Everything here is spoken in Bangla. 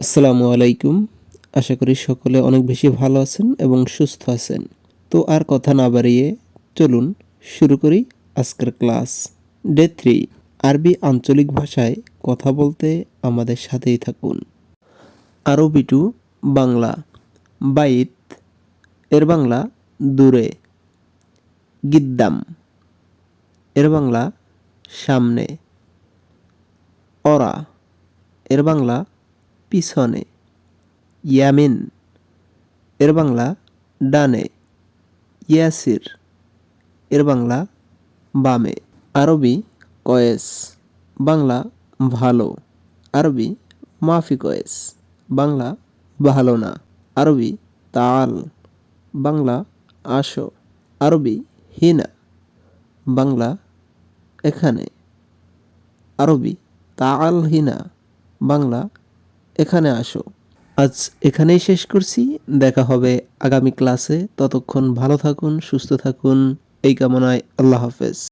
আসসালামু আলাইকুম। আশা করি সকলে অনেক বেশি ভালো আছেন এবং সুস্থ আছেন। তো আর কথা না বাড়িয়ে চলুন শুরু করি আজকের ক্লাস। ডে থ্রি, আরবি আঞ্চলিক ভাষায় কথা বলতে আমাদের সাথেই থাকুন। আরবি টু বাংলা, বাইত, এর বাংলা দূরে, গিদ্দাম, এর বাংলা সামনে, অরা, এর বাংলা পিছনে। ইয়ামিন। এর বাংলা ডানে। ইয়াসির। এর বাংলা বামে। আরবি কয়েস। বাংলা ভালো। আরবি মাফি কয়েস। বাংলা ভালো না। আরবি তাল। বাংলা আসো। আরবি হিনা। বাংলা এখানে। আরবি তাল হিনা। বাংলা এখানে আসো। আজ এখানেই শেষ করছি। দেখা হবে আগামী ক্লাসে। ততক্ষণ ভালো থাকুন, সুস্থ থাকুন। এই কামনায় আল্লাহ হাফেজ।